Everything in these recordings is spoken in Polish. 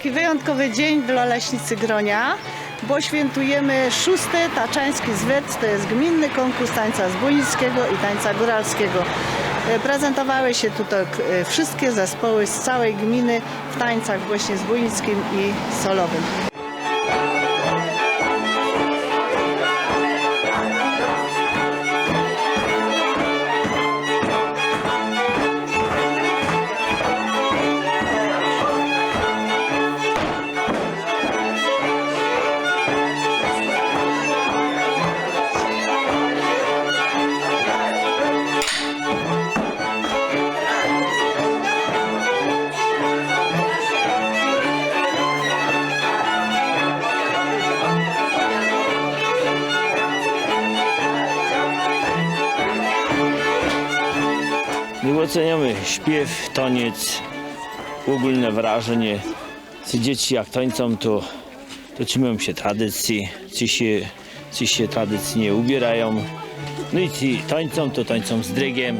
taki wyjątkowy dzień dla Leśnicy Gronia, bo świętujemy szósty Taczański Zwet, to jest gminny konkurs tańca zbójnickiego i tańca góralskiego. E, Prezentowały się tutaj e, wszystkie zespoły z całej gminy w tańcach właśnie zbójnickim i solowym. My oceniamy śpiew, taniec, ogólne wrażenie. Ci dzieci jak tańczą, to, to trzymają się tradycji, ci się, ci się tradycyjnie ubierają. No i ci tańczą, to tańczą z drygiem.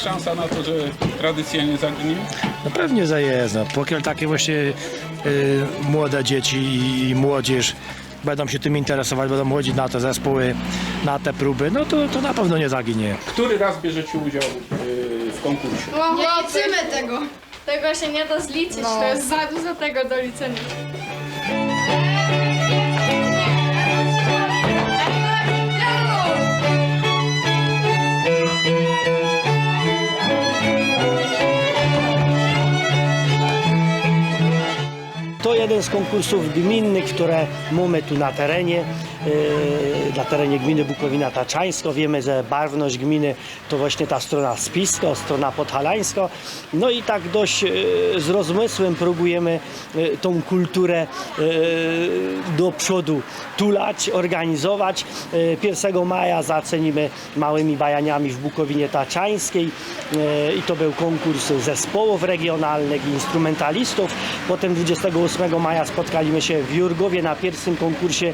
Jest szansa na to, że tradycja nie zaginie? No pewnie zajeżdża. Pokiel takie właśnie y, młode dzieci i, młodzież będą się tym interesować, będą chodzić na te zespoły, na te próby, no to, to na pewno nie zaginie. Który raz bierzecie udział yy, w konkursie? Nie liczymy tego. Tego się nie da zliczyć. To jest za dużo tego do liczenia. soy jeden z konkursów gminnych, które mamy tu na terenie, yy, na terenie gminy Bukowina Taczańsko. Wiemy, że barwność gminy to właśnie ta strona spisko, strona podhalańska. No i tak dość yy, z rozmysłem próbujemy yy, tą kulturę do przodu tulać, organizować. Yy, 1 maja zacenimy małymi bajaniami w Bukowinie Taczańskiej i to był konkurs zespołów regionalnych i instrumentalistów. Potem 28 maja spotkaliśmy się w Jurgowie na pierwszym konkursie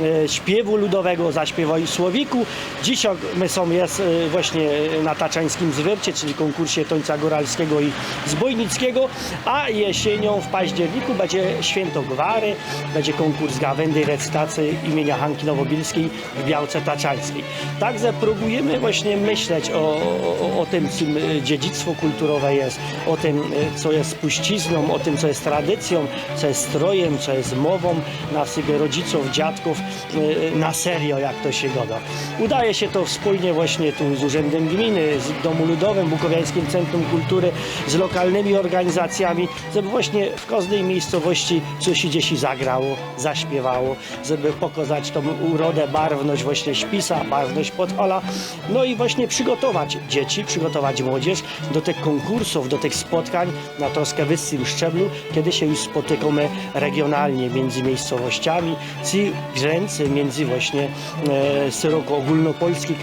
e, śpiewu ludowego zaśpiewaj Słowiku. Dzisiaj my są jest e, właśnie na Taczańskim Zwyrcie, czyli konkursie Tońca Góralskiego i Zbojnickiego, a jesienią w październiku będzie Święto Gwary, będzie konkurs gawędy i recytacji imienia Hanki Nowobilskiej w Białce Taczańskiej. Także próbujemy właśnie myśleć o, o, o tym, czym e, dziedzictwo kulturowe jest, o tym, e, co jest spuścizną, o tym, co jest tradycją, co jest strojem, co jest mową naszych rodziców, dziadków, e, na serio, jak to się goda. Udaje się to wspólnie właśnie tu z Urzędem Gminy, z Domu Ludowym, Bukowiańskim Centrum Kultury, z lokalnymi organizacjami, żeby właśnie w każdej miejscowości coś dzieci zagrało, zaśpiewało, żeby pokazać tą urodę, barwność właśnie śpisa, barwność Podhala, no i właśnie przygotować dzieci, przygotować młodzież do tych konkursów, do tych spotkań na troszkę wyższym szczeblu, kiedy się już spotykamy regionalnie między miejscowościami, ci granicy między właśnie e, szeroko ogólnopolskich,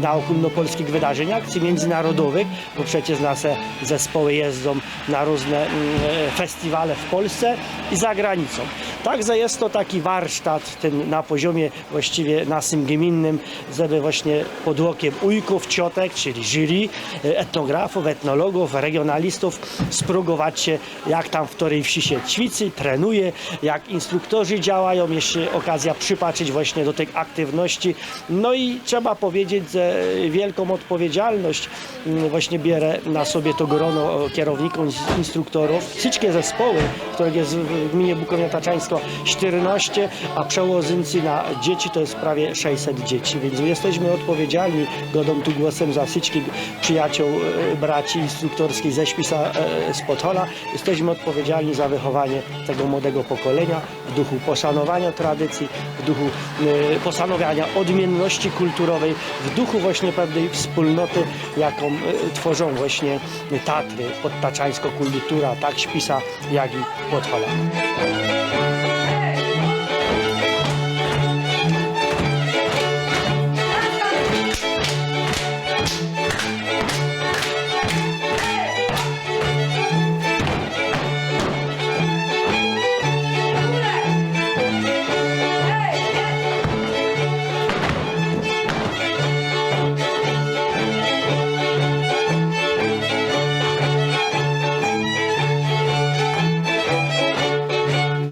na ogólnopolskich wydarzeniach, czy międzynarodowych, bo przecież nasze zespoły jeżdżą na różne mm, e, festiwale w Polsce i za granicą. Także jest to taki warsztat ten na poziomie właściwie naszym gminnym, żeby właśnie pod okiem ujków, ciotek, czyli jury, e, etnografów, etnologów, regionalistów spróbować się, jak tam w której wsi się ćwiczy, trenuje, jak instruktorzy działają, jeszcze okazja przypatrzeć właśnie do tych aktywności. No i trzeba powiedzieć, że wielką odpowiedzialność mm, właśnie bierze na sobie to grono kierowników, instruktorów. Wszystkie zespoły, których jest w gminie Bukowina Taczańsko 14, a przełożnicy na dzieci to jest prawie 600 dzieci, więc jesteśmy odpowiedzialni, godą tu głosem za wszystkich przyjaciół, e, braci instruktorskich ze Śpisa e, z Podhola. Jesteśmy odpowiedzialni za wychowanie tego młodego pokolenia w duchu poszanowania tradycji, w duchu e, poszanowania odmienności kulturowej, w duchu właśnie pewnej wspólnoty, jaką e, tworzą właśnie Tatry, podtaczańsko kultura, tak Śpisa, jak i Podhola.